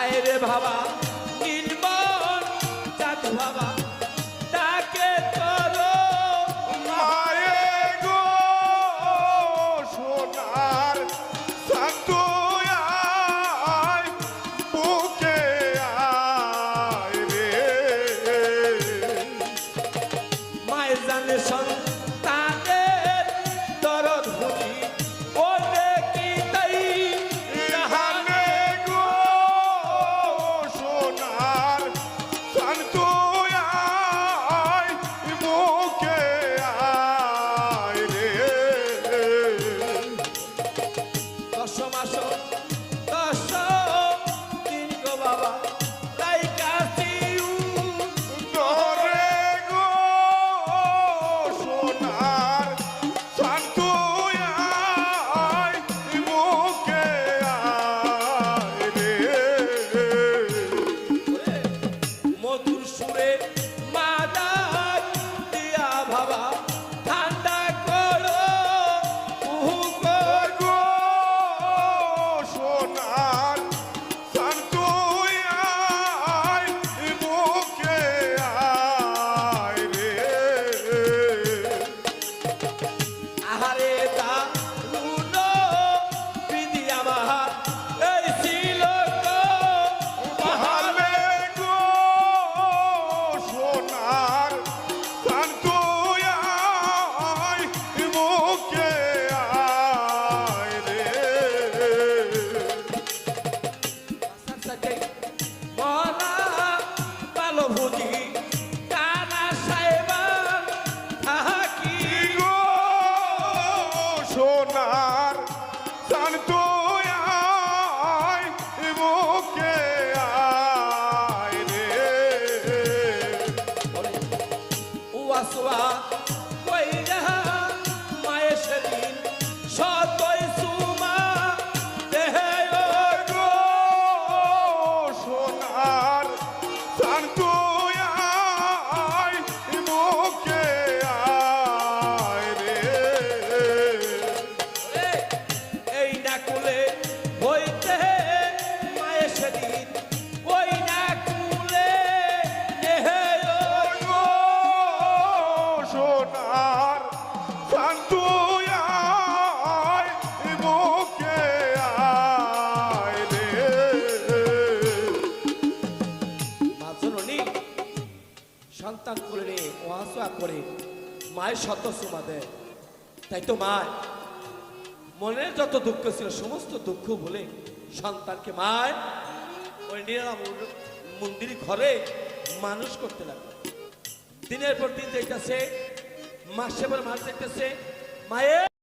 আয় রে বাবা। বুকে আয় রে। বলা ভালো বুঝি কানা সাহেব কি গো সোনার জান তো আয় বুকে আয় রে। ওয়া সোয়া চান তুই রে করে মায়ের শত সুমা দেয়। তাই তো মা মনের যত দুঃখ ছিল, সমস্ত দুঃখ বলে সন্তানকে মায়। ওই নিরাম মন্দির ঘরে মানুষ করতে লাগল। দিনের পর দিন দেখতেছে মাসে পর মাস দেখতেছে মায়ের